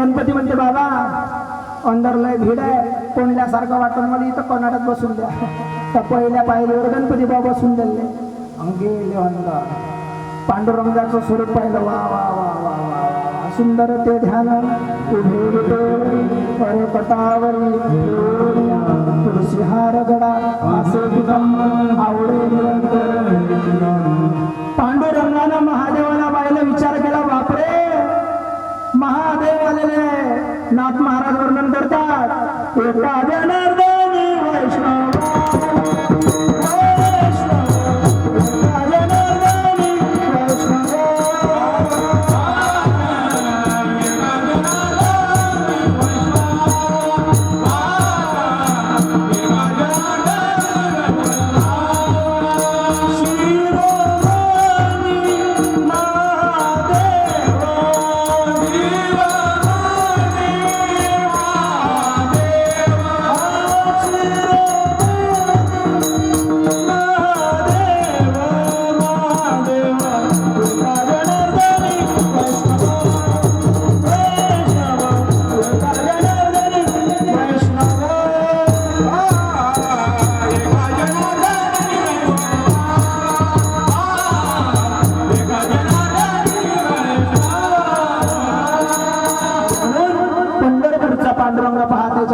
गणपती म्हणते बाबा अंदर लय भीड आहे. कोंडल्यासारखं वाटून मला इथं कर्नाटक बसून द्या. त्या पहिल्या पायरीवर गणपती बाबा बसून दिले. गेले अंदर पांडुरंगाचं स्वरूप पाहिलं. वा वा वा वा वा सुंदर ते ध्यान. उभे विटे अरे नाथ महाराज वर्णन करतात एका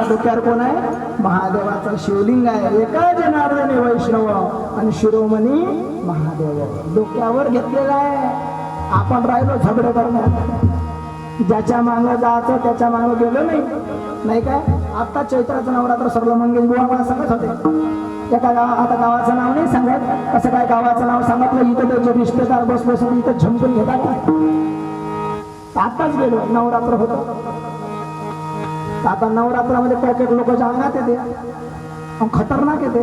डोक्यावर कोण आहे? महादेवाचं शिवलिंग आहे. एका जनार्दने वैष्णव आणि शिरोमणी महादेव. डोक्यावर घेतलेला आहे. आपण राहिलो झगडे करण्यात. ज्याच्या मागं जायचं त्याच्या मागं गेलो नाही. नाही काय आता चैत्राचं नवरात्र सर्व मंगेश बुवा मला सांगत होते. एका गावा आता गावाचं नाव नाही सांगत. असं काय गावाचं नाव सांगितलं? इथं त्याचे रिश्तेदार बसले बसून इथं झमकून घेतात. आताच गेलो. नवरात्र होतं. आता नवरात्रामध्ये पॅकेट लोकांच्या अंगात येते अहो, खतरनाक येते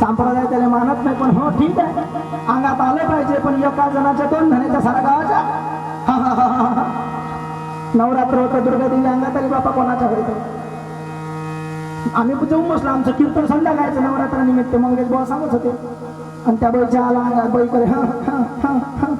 संप्रदाय त्याला मानत नाही पण हो ठीक आहे. अंगात आलं पाहिजे पण एका जणाच्या दोन धण्याच्या सारा गावाच्या हा, हा, हा, हा, नवरात्र होतं दुर्गा देवी अंगात आली बापा कोणाच्या घरी आम्ही जाऊन बसलो आमचं कीर्तन संध्याकाळचं नवरात्र निमित्त. मंगेश बुवा सांगत होते. आणि त्या बाईच्या आला अंगात बाई करे हा हा हा.